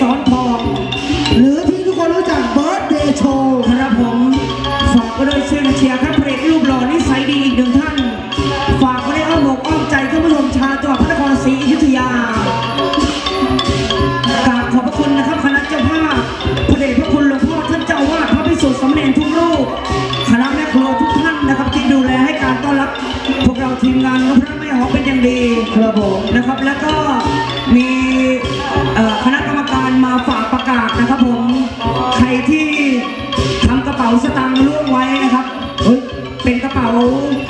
สอนทองหรือที่ทุกคนรู้จักเบิร์ดเดย์โชว์ครับผมฝากไว้ด้วยเชียร์เชียร์ครับพระเอกรูปหล่อนิสัยดีอีกหนึ่งท่าน ฝากไว้ในอ้อมอกอ้อมใจท่านผู้ชมชาวจังหวัดพระนครศรีอยุธยากราบขอบพระคุณนะครับคณะเจ้าภาพพระเดชพระคุณหลวงพ่อท่านเจ้าอาวาดพระพิสุทธิ์สำเร็จทุกรูปคณะแม่ครัวทุกท่านนะครับที่ดูแลให้การต้อนรับ พวกเราทีมงานนพพระแม่หอเป็นอย่างดีครับผมนะครับ แล้วก็มี ป๋าสตางค์ล่วงไว้นะครับ เฮ้ย เป็นกระเป๋า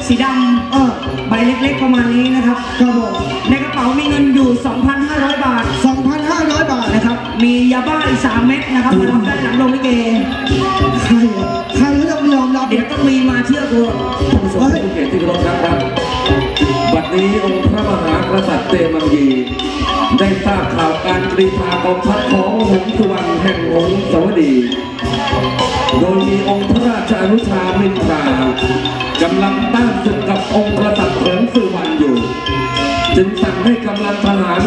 สีดเออำใบเล็กๆประมาณนี้นะครับครับผมในกระเป๋ามีเงินอยู่ 2,500 บาท 2,500 บาทนะครับ มียาบ้าอีก3เม็ดนะครับมารับได้หลังโรงลิเก ราบข่าวการกรีธากองทัพของหงสุวรรณแห่งหงส์สวดี โดยมีองค์พระราชอนุชามินทรากำลังต้านศึกกับองค์กษัตริย์หงสุวรรณอยู่ จึงสั่งให้กำลังทหาร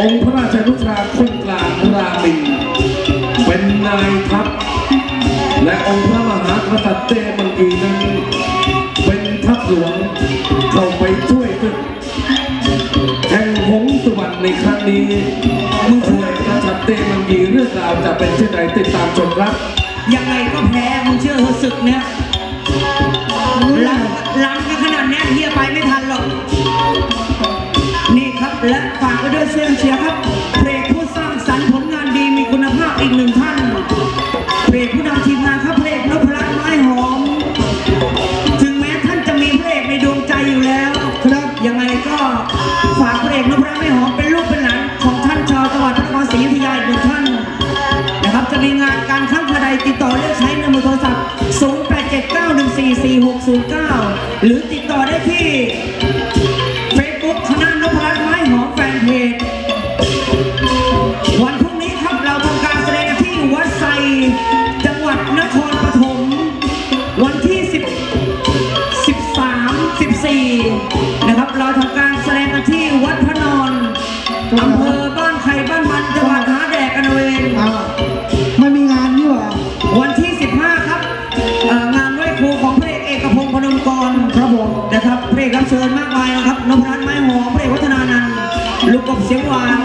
องค์พระราชอนุชาคนกลางรามินเป็นนายทัพและองค์พระมหากษัตริย์เตมังกีนั้นเป็นทัพหลวงเข้าไปช่วยศึก ครั้งนี้มึงช่วยกษัตริย์เตมังกีเรื่องราวจะเป็นเช่นไรติดตามชมครับ ยังไงก็แพ้มึงเชื่อเถอะศึกเนี่ยลังลังกันขนาดเนี้ยเฮียไปไม่ทันหรอก นี่ครับและฝากไว้ด้วยเชียร์เชียร์ครับเพลงผู้สร้างสรรค์ผลงานดีมีคุณภาพอีกหนึ่งท่านเพลงผู้นำ ต่อได้ใช้นนมือโทรศัพท์ 0879144609 หรือติดต่อได้ที่ Facebook คณะนพรัตน์ไม้หอมแฟนเพจ วันพรุ่งนี้ครับเราทำการแสดงที่วัดไซจังหวัดนครปฐม วันที่ 10 13 14 นะครับเพลงรับเชิญมากมายนะครับนพรัตน์ไม้หอมเพลงวัฒนานันท์ลูกกบเสียงหวาน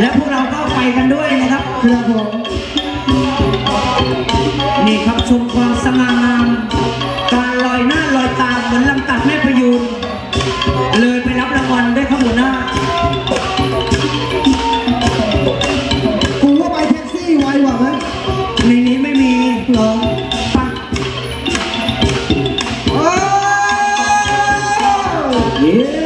และพวกเราก็ไปกันด้วยนะครับครับผมนี่ครับชมความสง่างาม การลอยหน้าลอยตาเหมือนลำตัดแม่พยูนเลยไปรับรางวัลด้วยขบวนหน้า กูว่าไปแท็กซี่ไวกว่าไหมในนี้ไม่มี เหรอ Yeah.